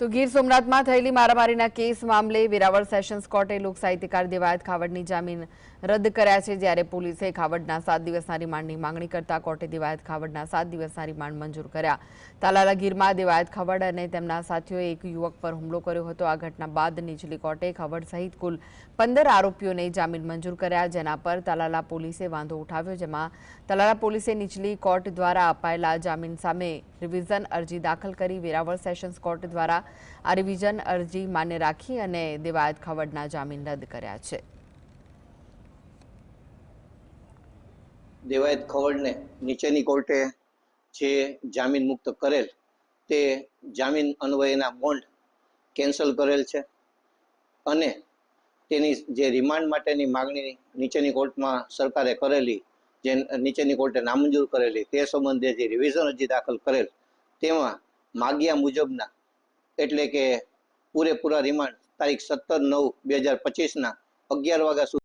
તો ગીર સોમનાથમાં થયેલી મારામારીના કેસ મામલે વેરાવળ સેશન્સ કોર્ટે લોક સાહિત્યકાર દેવાયત ખાવડની જામીન રદ કર્યા છે, જ્યારે પોલીસે ખાવડના સાત દિવસના રિમાન્ડની માંગણી કરતા કોર્ટે દેવાયત ખાવડના સાત દિવસના રિમાન્ડ મંજૂર કર્યા. તાલાલા ગીરમાં દેવાયત ખાવડ અને તેમના સાથીઓએ એક યુવક પર હુમલો કર્યો હતો. આ ઘટના બાદ નીચલી કોર્ટે ખાવડ સહિત કુલ પંદર આરોપીઓને જામીન મંજૂર કર્યા, જેના પર તાલાલા પોલીસે વાંધો ઉઠાવ્યો, જેમાં તાલાલા પોલીસે નીચલી કોર્ટ દ્વારા અપાયેલા જામીન સામે રિવિઝન અરજી દાખલ કરી વેરાવળ સેશન્સ કોર્ટ દ્વારા આ રિવિઝન અરજી માન્ય રાખી અને દેવાયત ખવડના જામીન રદ કર્યા છે. દેવાયત ખવડને નીચેની કોર્ટે જે જામીન મુક્ત કરેલ તે જામીન અન્વયના બોન્ડ કેન્સલ કરેલ છે અને તેની જે રિમાન્ડ માટેની માગણી નીચેની કોર્ટમાં સરકારે કરેલી, જે નીચેની કોર્ટે નામંજૂર કરેલી તે સંબંધે જે રિવિઝન અરજી દાખલ કરેલ તેમાં માગ્યા મુજબના એટલે કે પૂરેપૂરા રિમાન્ડ તારીખ સત્તર નવ બે હજાર પચીસના અગિયાર વાગ્યા સુધી